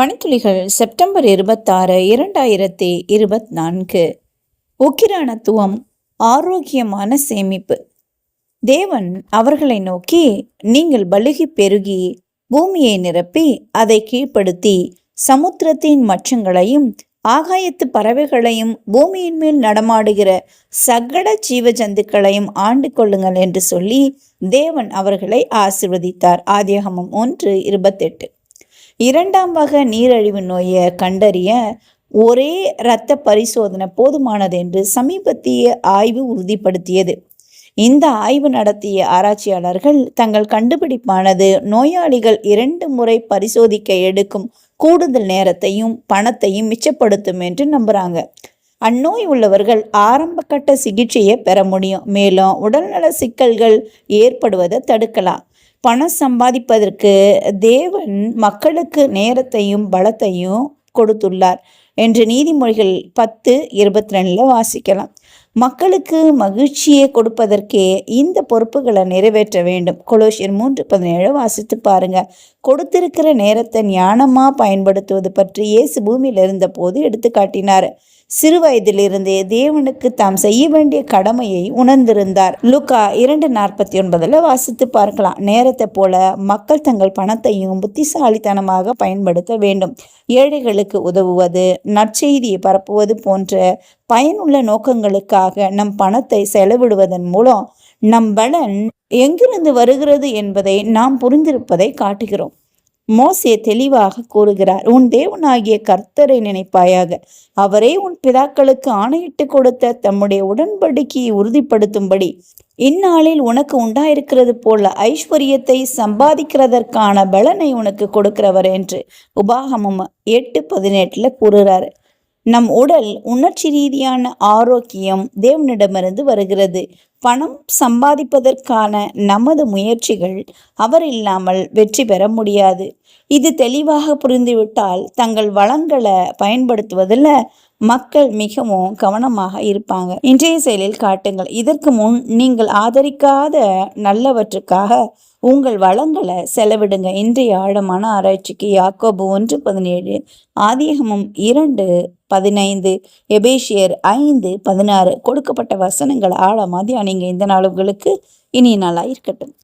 பனித்துளிகள் September இருபத்தாறு இரண்டாயிரத்தி இருபத்தி நான்கு உக்கிரானத்துவம் ஆரோக்கியமான சேமிப்பு. தேவன் அவர்களை நோக்கி நீங்கள் பலுகி பெருகி பூமியை நிரப்பி அதை கீழ்ப்படுத்தி சமுத்திரத்தின் மச்சங்களையும் ஆகாயத்து பறவைகளையும் பூமியின் மேல் நடமாடுகிற சகட ஜீவ ஜந்துக்களையும் ஆண்டு கொள்ளுங்கள் என்று சொல்லி தேவன் அவர்களை ஆசிர்வதித்தார். ஆதியகமம் ஒன்று இருபத்தெட்டு. இரண்டாம் வகை நீரழிவு நோயை கண்டறிய ஒரே இரத்த பரிசோதனை போதுமானது என்று சமீபத்திய ஆய்வு உறுதிப்படுத்தியது. இந்த ஆய்வு நடத்திய ஆராய்ச்சியாளர்கள் தங்கள் கண்டுபிடிப்பானது நோயாளிகள் இரண்டு முறை பரிசோதிக்க எடுக்கும் கூடுதல் நேரத்தையும் பணத்தையும் மிச்சப்படுத்தும் என்று நம்புகிறாங்க அந்நோய் உள்ளவர்கள் ஆரம்ப கட்ட சிகிச்சையை பெற முடியும். மேலும் உடல்நல சிக்கல்கள் ஏற்படுவதை தடுக்கலாம். பணம் சம்பாதிப்பதற்கு தேவன் மக்களுக்கு நேரத்தையும் பலத்தையும் கொடுத்துள்ளார். என்று நீதிமொழிகள் பத்து இருபத்தி ரெண்டில் வாசிக்கலாம். மக்களுக்கு மகிழ்ச்சியை கொடுப்பதற்கே இந்த பொறுப்புகளை நிறைவேற்ற வேண்டும். கொலோஷியர் மூன்று பதினேழு வாசித்து பாருங்க. கொடுத்திருக்கிற நேரத்தை ஞானமாக பயன்படுத்துவது பற்றி இயேசு பூமியில் இருந்த போது எடுத்து காட்டினார். சிறு வயதிலிருந்தே தேவனுக்கு தாம் செய்ய வேண்டிய கடமையை உணர்ந்திருந்தார். லுக்கா இரண்டு நாற்பத்தி ஒன்பதுல வாசித்து பார்க்கலாம். நேரத்தை போல மக்கள் தங்கள் பணத்தையும் புத்திசாலித்தனமாக பயன்படுத்த வேண்டும். ஏழைகளுக்கு உதவுவது நற்செய்தியை பரப்புவது போன்ற பயனுள்ள நோக்கங்களுக்காக நம் பணத்தை செலவிடுவதன் மூலம் நம் பலன் எங்கிருந்து வருகிறது என்பதை நாம் புரிந்திருப்பதை காட்டுகிறோம். மோசே தெளிவாக கூறுகிறார் உன் தேவனாகிய கர்த்தரை நினைப்பாயாக அவரே உன் பிதாக்களுக்கு ஆணையிட்டு கொடுத்த தம்முடைய உடன்படிக்கையை உறுதிப்படுத்தும்படி இந்நாளில் உனக்கு உண்டாயிருக்கிறது போல ஐஸ்வர்யத்தை சம்பாதிக்கிறதற்கான பலனை உனக்கு கொடுக்கிறவர் என்று உபாகமம் எட்டு பதினெட்டுல கூறுறாரு நம் உடல் உணர்ச்சி ரீதியான ஆரோக்கியம் தேவனிடமிருந்து வருகிறது. பணம் சம்பாதிப்பதற்கான நமது முயற்சிகள் அவர் இல்லாமல் வெற்றி பெற முடியாது. இது தெளிவாக புரிந்துவிட்டால் தங்கள் வளங்களை பயன்படுத்துவதில் மக்கள் மிகவும் கவனமாக இருப்பாங்க. இன்றைய செயலில் காட்டுங்கள். இதற்கு முன் நீங்கள் ஆதரிக்காத நல்லவற்றுக்காக உங்கள் வளங்களை செலவிடுங்க. இன்றைய ஆழமான ஆராய்ச்சிக்கு யாக்கோபு ஒன்று பதினேழு ஆதியகமும் இரண்டு பதினைந்து எபேஷியர் ஐந்து பதினாறு கொடுக்கப்பட்ட வசனங்கள் ஆழமாக தியானிங்க. இந்த நாள் உங்களுக்கு இனிய நாளாக இருக்கட்டும்